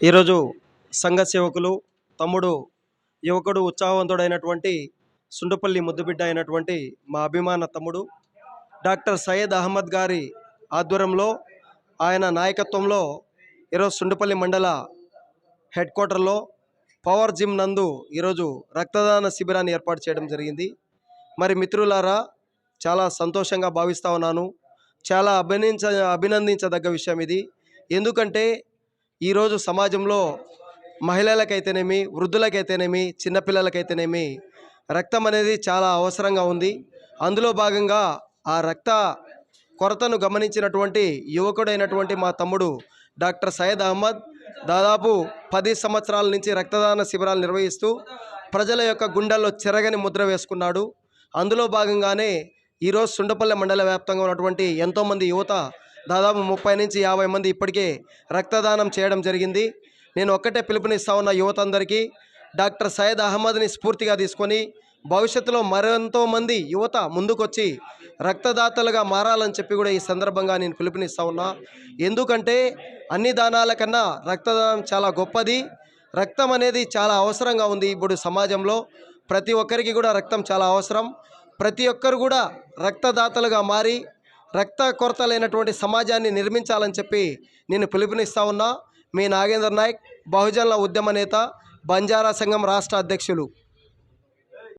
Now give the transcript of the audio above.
ఈరోజు సంఘ సేవకులు తమ్ముడు యువకుడు ఉత్సాహవంతుడైనటువంటి సుండుపల్లి ముద్దుబిడ్డ అయినటువంటి మా అభిమాన తమ్ముడు డాక్టర్ సయ్యద్ అహ్మద్ గారి ఆధ్వర్యంలో ఆయన నాయకత్వంలో ఈరోజు సుండుపల్లి మండల హెడ్ క్వార్టర్లో పవర్ జిమ్ నందు ఈరోజు రక్తదాన శిబిరాన్ని ఏర్పాటు చేయడం జరిగింది. మరి మిత్రులారా చాలా సంతోషంగా భావిస్తూ ఉన్నాను. చాలా అభినందించ అభినందించదగ్గ విషయం ఇది. ఎందుకంటే ఈరోజు సమాజంలో మహిళలకైతేనేమి వృద్ధులకైతేనేమి చిన్నపిల్లలకైతేనేమి రక్తం అనేది చాలా అవసరంగా ఉంది. అందులో భాగంగా ఆ రక్త కొరతను గమనించినటువంటి యువకుడైనటువంటి మా తమ్ముడు డాక్టర్ సయ్యద్ అహ్మద్ దాదాపు పది సంవత్సరాల నుంచి రక్తదాన శిబిరాలు నిర్వహిస్తూ ప్రజల యొక్క గుండెల్లో చెరగని ముద్ర వేసుకున్నాడు. అందులో భాగంగానే ఈరోజు సుండపల్లె మండల వ్యాప్తంగా ఉన్నటువంటి ఎంతోమంది యువత దాదాపు ముప్పై నుంచి యాభై మంది ఇప్పటికే రక్తదానం చేయడం జరిగింది. నేను ఒక్కటే పిలుపునిస్తా ఉన్న యువత అందరికీ డాక్టర్ సయ్యద్ అహ్మద్ని స్ఫూర్తిగా తీసుకొని భవిష్యత్తులో మరెంతో మంది యువత ముందుకొచ్చి రక్తదాతలుగా మారాలని చెప్పి కూడా ఈ సందర్భంగా నేను పిలుపునిస్తా ఉన్నా. ఎందుకంటే అన్ని దానాల కన్నా రక్తదానం చాలా గొప్పది. రక్తం అనేది చాలా అవసరంగా ఉంది ఇప్పుడు సమాజంలో. ప్రతి ఒక్కరికి కూడా రక్తం చాలా అవసరం. ప్రతి ఒక్కరు కూడా రక్తదాతలుగా మారి రక్త కొరత లేనటువంటి సమాజాన్ని నిర్మించాలని చెప్పి నేను పిలుపునిస్తా ఉన్నా. మీ నాగేంద్ర నాయక్ బహుజనుల ఉద్యమ నేత బంజారా సంఘం రాష్ట్ర అధ్యక్షులు.